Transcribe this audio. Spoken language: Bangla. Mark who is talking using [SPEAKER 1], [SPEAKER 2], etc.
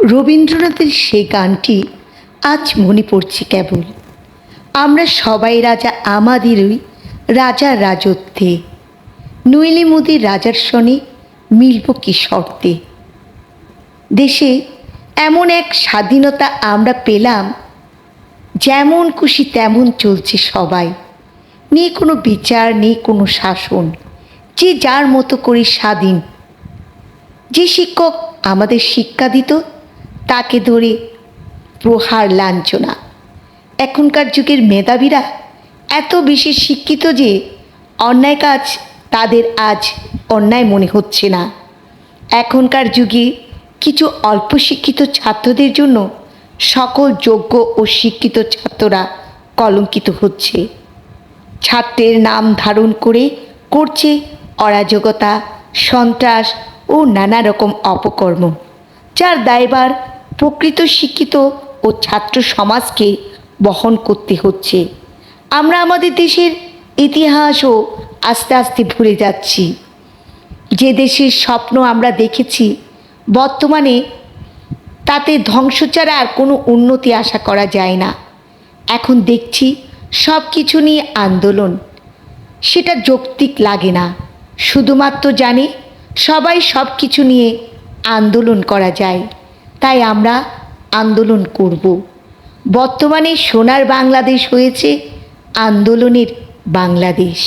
[SPEAKER 1] রবীন্দ্রনাথের সেই গানটি আজ মনে পড়ছে কেবল। আমরা সবাই রাজা আমাদেরই রাজার রাজত্বে। নইলে মোদির রাজার সনে মিলব কি শর্তে? দেশে এমন এক স্বাধীনতা আমরা পেলাম, যেমন খুশি তেমন চলছে সবাই। নেই কোনো বিচার, নেই কোনো শাসন, যে যার মতো করে স্বাধীন। যে শিক্ষক আমাদের শিক্ষা দিত তাকে ধরে প্রহার লাঞ্ছনা। এখনকার যুগের মেধাবীরা এত বেশি শিক্ষিত যে অন্যায় কাজ তাদের আজ অন্যায় মনে হচ্ছে না। এখনকার যুগে কিছু অল্প শিক্ষিত ছাত্রদের জন্য সকল যোগ্য ও শিক্ষিত ছাত্ররা কলঙ্কিত হচ্ছে। ছাত্রের নাম ধারণ করে করছে অরাজকতা, সন্ত্রাস ও নানা রকম অপকর্ম, যার দায়ভার প্রকৃত শিক্ষিত ও ছাত্র সমাজকে বহন করতে হচ্ছে। আমরা আমাদের দেশের ইতিহাসও আস্তে আস্তে ভুলে যাচ্ছি। যে দেশের স্বপ্ন আমরা দেখেছি, বর্তমানে তাতে ধ্বংস ছাড়া আর কোনো উন্নতি আশা করা যায় না। এখন দেখছি সব কিছু নিয়ে আন্দোলন। সেটা যৌক্তিক লাগে না। শুধুমাত্র জানি সবাই সব কিছু নিয়ে আন্দোলন করা যায়। তাই আমরা আন্দোলন করব। বর্তমানে সোনার বাংলাদেশ হয়েছে আন্দোলনের বাংলাদেশ।